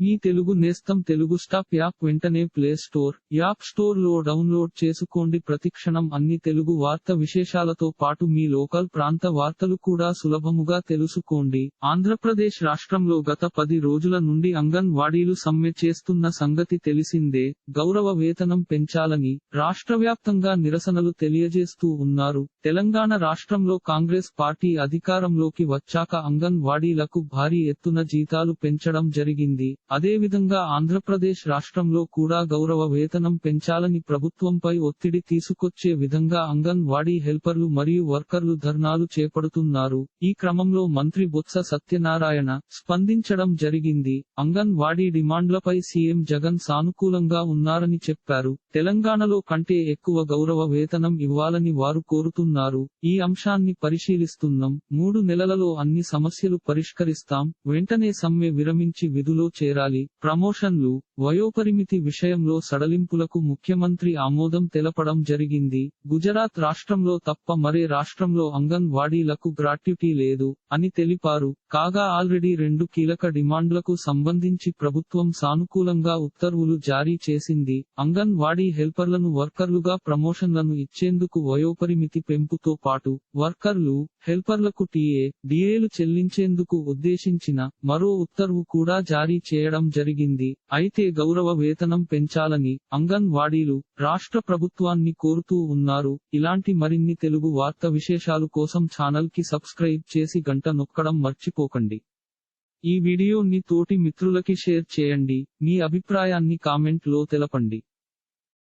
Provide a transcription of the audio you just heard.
మీ తెలుగు నేస్తం Telugu stop app వెంటనే play store app స్టోర్లో డౌన్లోడ్ చేసుకోండి. ప్రతిక్షణం అన్ని తెలుగు వార్త విశేషాలతో పాటు మీ లోకల్ ప్రాంత వార్తలు కూడా సులభముగా తెలుసుకోండి. ఆంధ్రప్రదేశ్ రాష్ట్రంలో గత పది రోజుల నుండి అంగన్ వాడీలు సమ్మె చేస్తున్న సంగతి తెలిసిందే. గౌరవ వేతనం పెంచాలని రాష్ట్ర వ్యాప్తంగా నిరసనలు తెలియజేస్తూ ఉన్నారు. తెలంగాణ రాష్ట్రంలో కాంగ్రెస్ పార్టీ అధికారంలోకి వచ్చాక అంగన్వాడీలకు భారీ ఎత్తున జీతాలు పెంచడం జరిగింది. అదేవిధంగా ఆంధ్రప్రదేశ్ రాష్ట్రంలో కూడా గౌరవ వేతనం పెంచాలని ప్రభుత్వంపై ఒత్తిడి తీసుకొచ్చే విధంగా అంగన్వాడీ హెల్పర్లు మరియు వర్కర్లు ధర్నాలు చేపడుతున్నారు. ఈ క్రమంలో మంత్రి బొత్స సత్యనారాయణ స్పందించడం జరిగింది. అంగన్ వాడీ డిమాండ్లపై సీఎం జగన్ సానుకూలంగా ఉన్నారని చెప్పారు. తెలంగాణలో కంటే ఎక్కువ గౌరవ వేతనం ఇవ్వాలని వారు కోరుతున్నారు. ఈ అంశాన్ని పరిశీలిస్తున్నాం. మూడు నెలలలో అన్ని సమస్యలు పరిష్కరిస్తాం. వెంటనే సమ్మె విరమించి విధులో చేరాలి. ప్రమోషన్లు వయోపరిమితి విషయంలో సడలింపులకు ముఖ్యమంత్రి ఆమోదం తెలపడం జరిగింది. గుజరాత్ రాష్ట్రంలో తప్ప మరే రాష్ట్రంలో అంగన్ వాడీలకు గ్రాట్యుటీ లేదు అని తెలిపారు. కాగా ఆల్రెడీ రెండు కీలక డిమాండ్లకు సంబంధించి ప్రభుత్వం సానుకూలంగా ఉత్తర్వులు జారీ చేసింది. అంగన్ వాడీ హెల్పర్లను వర్కర్లుగా ప్రమోషన్లను ఇచ్చేందుకు వయోపరిమితి పెంపుతో పాటు వర్కర్లు హెల్పర్లకు టీఏ డిఏలు చెల్లించేందుకు ఉద్దేశించిన మరో ఉత్తర్వు కూడా జారీ చేయడం జరిగింది. అయితే గౌరవ వేతనం పెంచాలని అంగన్వాడీలు రాష్ట్ర ప్రభుత్వాన్ని కోరుతూ ఉన్నారు. ఇలాంటి మరిన్ని తెలుగు వార్త విశేషాలు కోసం ఛానల్కి సబ్స్క్రైబ్ చేసి గంట నొక్కడం మర్చిపోకండి. ఈ వీడియోని తోటి మిత్రులకి షేర్ చేయండి. మీ అభిప్రాయాన్ని కామెంట్లో తెలపండి.